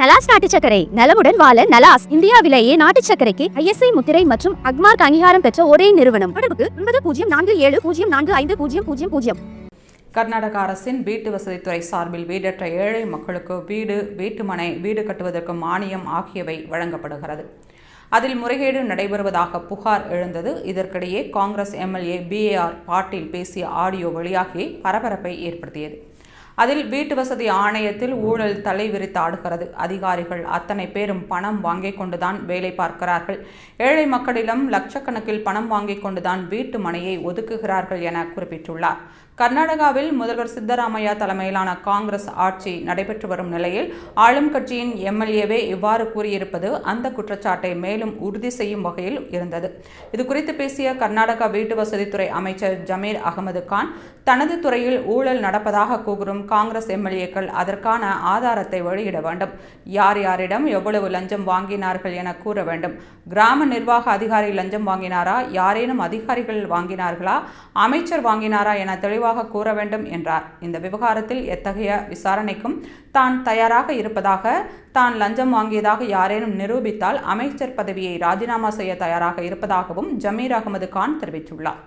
நலாஸ் நாட்டு சக்கரை நலமுடன் வாழ நலாஸ் இந்தியாவிலேயே நாட்டு சக்கரைக்கு ஐஎஸ்ஐ முத்திரை மற்றும் அக்மார்க் அங்கீகாரம் பெற்ற ஒரே நிறுவனம். தொடர்புக்கு ஒன்பது பூஜ்ஜியம் நான்கு ஏழு பூஜ்ஜியம் நான்கு ஐந்து பூஜ்ஜியம் பூஜ்ஜியம் பூஜ்ஜியம். கர்நாடக அரசின் வீட்டு வசதித்துறை சார்பில் வீடற்ற ஏழை மக்களுக்கு வீடு வீட்டுமனை வீடு கட்டுவதற்கு மானியம் ஆகியவை வழங்கப்படுகிறது. அதில் முறைகேடு நடைபெறுவதாக புகார் எழுந்தது. இதற்கிடையே காங்கிரஸ் எம்எல்ஏ பிஏஆர் பாட்டீல் பேசிய ஆடியோ வெளியாகி பரபரப்பை ஏற்படுத்தியது. அதில் வீட்டு வசதி ஆணையத்தில் ஊழல் தலைவிரித்து ஆடுகிறது. அதிகாரிகள் அத்தனை பேரும் பணம் வாங்கிக் கொண்டுதான் வேலை பார்க்கிறார்கள். ஏழை மக்களிடம் லட்சக்கணக்கில் பணம் வாங்கிக் கொண்டுதான் வீட்டு மனையை ஒதுக்குகிறார்கள் என குறிப்பிட்டுள்ளார். கர்நாடகாவில் முதல்வர் சித்தராமையா தலைமையிலான காங்கிரஸ் ஆட்சி நடைபெற்று வரும் நிலையில் ஆளும் கட்சியின் எம்எல்ஏவே இவ்வாறு கூறியிருப்பது அந்த குற்றச்சாட்டை மேலும் உறுதி செய்யும் வகையில் இருந்தது. இது குறித்து பேசிய கர்நாடகா வீட்டு வசதித்துறை அமைச்சர் ஜமீர் அகமது கான் தனது துறையில் ஊழல் நடப்பதாக கூறும் காங்கிரஸ் எம்எல்ஏக்கள் அதற்கான ஆதாரத்தை வெளியிட வேண்டும். யார் யாரிடம் எவ்வளவு லஞ்சம் வாங்கினார்கள் என கூற வேண்டும். கிராம நிர்வாக அதிகாரி லஞ்சம் வாங்கினாரா? யாரேனும் அதிகாரிகள் வாங்கினார்களா? அமைச்சர் வாங்கினாரா என தெளிவாக கூற வேண்டும் என்றார். இந்த விவகாரத்தில் எத்தகைய விசாரணைக்கும் தான் தயாராக இருப்பதாக தான் லஞ்சம் வாங்கியதாக யாரேனும் நிரூபித்தால் அமைச்சர் பதவியை ராஜினாமா செய்ய தயாராக இருப்பதாகவும் ஜமீர் அகமது கான் தெரிவித்துள்ளார்.